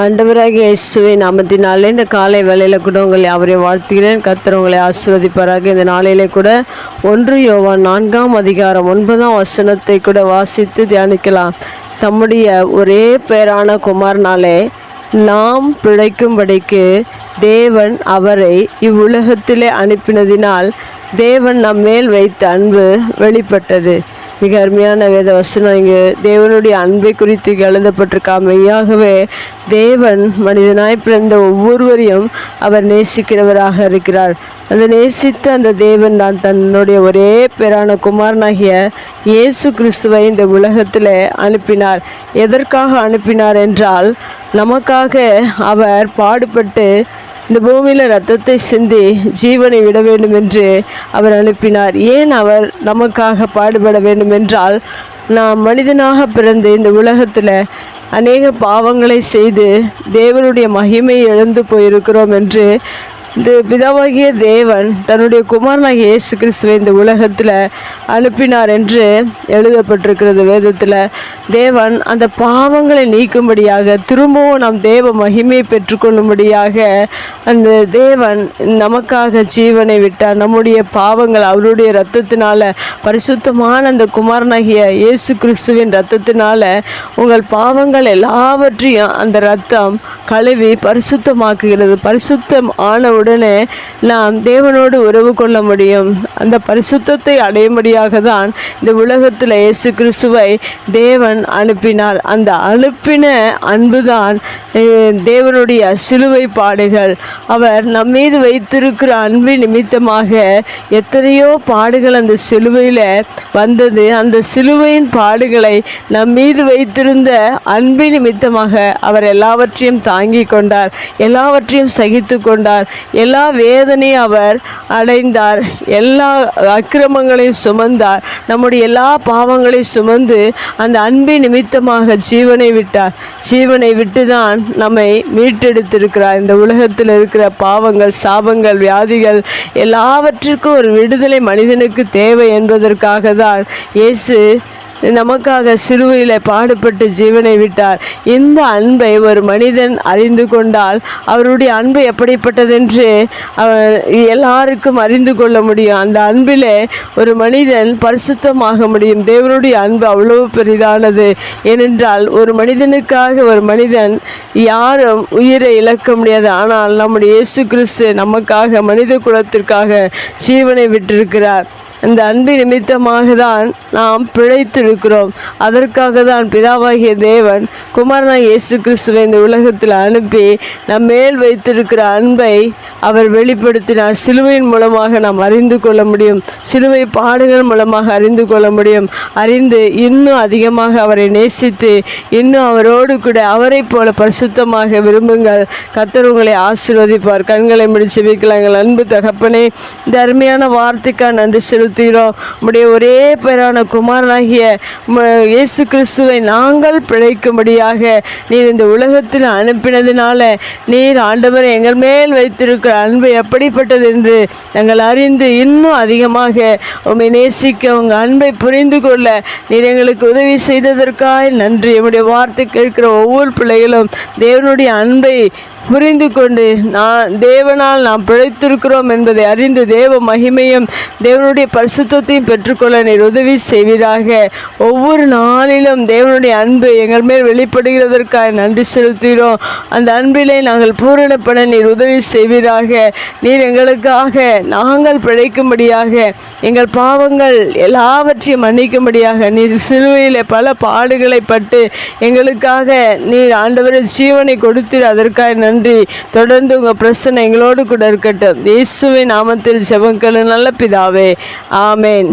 ஆண்டவராகிய இயேசுவை நாமத்தினாலே இந்த காலை வேலையில் கூட உங்களை அவரை வாழ்த்துகிறேன். கர்த்தர் உங்களை இந்த நாளையிலே கூட ஒன்று யோவான் நான்காம் அதிகாரம் ஒன்பதாம் வசனத்தை கூட வாசித்து தியானிக்கலாம். தம்முடைய ஒரே பேரான குமாரனாலே நாம் பிழைக்கும்படிக்கு தேவன் அவரை இவ்வுலகத்திலே அனுப்பினதினால் தேவன் நம்மேல் வைத்த அன்பு வெளிப்பட்டது. மிக அருமையான வேத வசனம். இங்கு தேவனுடைய அன்பை குறித்து எழுதப்பட்டிருக்காமையாகவே எழுதப்பட்டிருக்கா மெய்யாகவே தேவன் மனிதனாய் பிறந்த ஒவ்வொருவரையும் அவர் நேசிக்கிறவராக இருக்கிறார். அந்த நேசித்த அந்த தேவன் தான் தன்னுடைய ஒரே பேரான குமாரனாகிய இயேசு கிறிஸ்துவை இந்த உலகத்தில் அனுப்பினார். எதற்காக அனுப்பினார் என்றால் நமக்காக அவர் பாடுபட்டு இந்த பூமியில் ரத்தத்தை சிந்தி ஜீவனை விட வேண்டும் என்று அவர் அனுப்பினார். ஏன் அவர் நமக்காக பாடுபட வேண்டும் என்றால் நாம் மனிதனாக பிறந்து இந்த உலகத்தில் அநேக பாவங்களை செய்து தேவனுடைய மகிமை இழந்து போயிருக்கிறோம் என்று இந்த பிதாவாகிய தேவன் தன்னுடைய குமாரனாகிய இயேசு கிறிஸ்துவை இந்த உலகத்தில் அனுப்பினார் என்று எழுதப்பட்டிருக்கிறது வேதத்தில். தேவன் அந்த பாவங்களை நீக்கும்படியாக திரும்பவும் நாம் தேவ மகிமையை பெற்றுக்கொள்ளும்படியாக அந்த தேவன் நமக்காக ஜீவனை விட்டார். நம்முடைய பாவங்கள் அவருடைய இரத்தத்தினால பரிசுத்தமான அந்த குமாரனாகிய இயேசு கிறிஸ்துவின் இரத்தத்தினால உங்கள் பாவங்கள் எல்லாவற்றையும் அந்த ரத்தம் கழுவி பரிசுத்தமாக்குகிறது. பரிசுத்தம் ஆன உடனே நாம் தேவனோடு உறவு கொள்ள முடியும். அந்த பரிசுத்தத்தை அடையும்படியாக தான் இந்த உலகத்தில் இயேசு கிறிஸ்துவை தேவன் அனுப்பினார். அந்த அனுப்பின அன்புதான் தேவனுடைய சிலுவை பாடுகள். அவர் நம் மீது வைத்திருக்கிற அன்பு நிமித்தமாக எத்தனையோ பாடுகள் அந்த சிலுவையில் வந்தது. அந்த சிலுவையின் பாடுகளை நம் மீது வைத்திருந்த அன்பு நிமித்தமாக அவர் எல்லாவற்றையும் தாங்கி கொண்டார். எல்லாவற்றையும் சகித்து கொண்டார். எல்லா வேதனையும் அவர் அடைந்தார். எல்லா அக்கிரமங்களையும் சுமந்தார். நம்முடைய எல்லா பாவங்களையும் சுமந்து அந்த அன்பின் நிமித்தமாக ஜீவனை விட்டார். ஜீவனை விட்டு தான் நம்மை மீட்டெடுத்திருக்கிறார். இந்த உலகத்தில் இருக்கிற பாவங்கள் சாபங்கள் வியாதிகள் எல்லாவற்றிற்கும் ஒரு விடுதலை மனிதனுக்கு தேவை என்பதற்காக தான் இயேசு நமக்காக சிலுவையில் பாடுபட்டு ஜீவனை விட்டார். இந்த அன்பை ஒரு மனிதன் அறிந்து கொண்டால் அவருடைய அன்பு எப்படிப்பட்டதென்று எல்லாருக்கும் அறிந்து கொள்ள முடியும். அந்த அன்பிலே ஒரு மனிதன் பரிசுத்தமாக முடியும். தேவனுடைய அன்பு அவ்வளவு பெரிதானது. ஏனென்றால் ஒரு மனிதனுக்காக ஒரு மனிதன் யாரும் உயிரை இழக்க முடியாது. ஆனால் நம்முடைய இயேசு கிறிஸ்து நமக்காக மனித குலத்திற்காக ஜீவனை விட்டிருக்கிறார். இந்த அன்பு நிமித்தமாக தான் நாம் பிழைத்திருக்கிறோம். அதற்காக தான் பிதாவாகிய தேவன் குமாரனாய் இயேசு கிறிஸ்துவை இந்த உலகத்தில் அனுப்பி நம் மேல் வைத்திருக்கிற அன்பை அவர் வெளிப்படுத்தினார். சிலுவையின் மூலமாக நாம் அறிந்து கொள்ள முடியும். சிலுவை பாடுகள் மூலமாக அறிந்து கொள்ள முடியும். அறிந்து இன்னும் அதிகமாக அவரை நேசித்து இன்னும் அவரோடு கூட அவரைப் போல பரிசுத்தமாக விரும்புங்கள். கத்தர் உங்களை ஆசீர்வதிப்பார். கண்களை முடிச்சு வைக்கலாம் எங்கள் அன்பு தகப்பனே இந்த அருமையான வார்த்தைக்காக நன்றி செலுத்துகிறோம். உடைய ஒரே பெயரான குமாரனாகிய இயேசு கிறிஸ்துவை நாங்கள் பிழைக்கும்படியாக நீர் இந்த உலகத்தில் அனுப்பினதினால நீர் ஆண்டவரை எங்கள் மேல் வைத்திருக்கிற அன்பு எப்படிப்பட்டது என்று நாங்கள் அறிந்து இன்னும் அதிகமாக உம்மை நேசிக்க உங்கள் அன்பை புரிந்து கொள்ள நீர் எங்களுக்கு உதவி செய்ததற்காய் நன்றி. உம்முடைய வார்த்தை கேட்கிற ஒவ்வொரு பிள்ளைகளும் தேவனுடைய அன்பை புரிந்து கொண்டு நான் தேவனால் நாம் பிழைத்திருக்கிறோம் என்பதை அறிந்து தேவ மகிமையும் தேவனுடைய பரிசுத்தையும் பெற்றுக்கொள்ள நீர் உதவி செய்வீராக. ஒவ்வொரு நாளிலும் தேவனுடைய அன்பு எங்கள் மேல் வெளிப்படுகிறதற்காக நன்றி செலுத்துகிறோம். அந்த அன்பிலே நாங்கள் பூரணப்பட நீர் உதவி செய்வீராக. நீர் எங்களுக்காக நாங்கள் பிழைக்கும்படியாக எங்கள் பாவங்கள் எல்லாவற்றையும் மன்னிக்கும்படியாக நீர் சிலுவையில் பல பாடுகளை பட்டு எங்களுக்காக நீர் ஆண்டவரை ஜீவனை கொடுத்து அதற்காக நன்றி தொடர்ந்து உங்கள் பிரச்சனை எங்களோடு கூட இருக்கட்டும். இயேசுவின் நாமத்தில் செவங்கள் நல்ல பிதாவே. ஆமேன்.